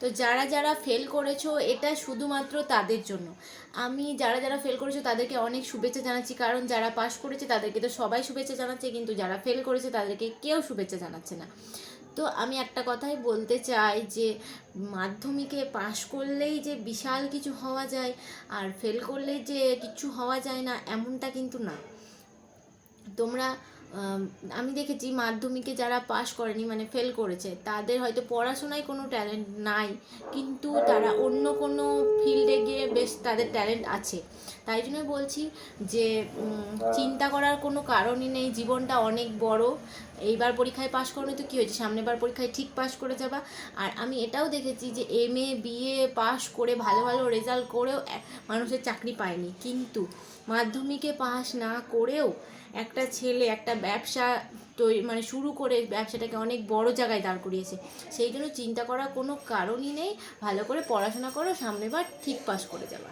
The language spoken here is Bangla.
তো যারা যারা ফেল করেছ, এটা শুধুমাত্র তাদের জন্য। আমি যারা যারা ফেল করেছ, তাদেরকে অনেক শুভেচ্ছা জানাচ্ছি, কারণ যারা পাশ করেছে, তাদেরকে তো সবাই শুভেচ্ছা জানাচ্ছে, কিন্তু যারা ফেল করেছে, তাদেরকে কেউ শুভেচ্ছা জানাচ্ছে না। তো আমি একটা কথাই বলতে চাই যে, মাধ্যমিকে পাশ করলেই যে বিশাল কিছু হওয়া যায়, আর ফেল করলে যে কিছু হওয়া যায় না, এমনটা কিন্তু না। তোমরা আম, দেখেছি মাধ্যমিকে যারা পাশ করেনি মানে ফেল করেছে তাদের হয়তো পড়াশোনায় কোনো ট্যালেন্ট নাই কিন্তু তারা অন্য কোনো ফিল্ডে গিয়ে বেশ তাদের ট্যালেন্ট আছে। তাই জন্য বলছি যে চিন্তা করার কোনো কারণই নেই জীবনটা অনেক বড়। এইবার পরীক্ষায় পাশ করো তো কী হয়েছে? সামনেবার পরীক্ষায় ঠিক পাশ করে যাবা। আর আমি এটাও দেখেছি যে এম এ বিএ পাশ করে ভালো ভালো রেজাল্ট করেও মানুষের চাকরি পায়নি। কিন্তু মাধ্যমিকে পাশ না করেও একটা ছেলে একটা ব্যবসা তৈরি মানে শুরু করে ব্যবসাটাকে অনেক বড় জায়গায় দাঁড় করিয়েছে। সেই জন্য চিন্তা করার কোনো কারণই নেই। ভালো করে পড়াশোনা করো, সামনে বার ঠিক পাস করে যাবা।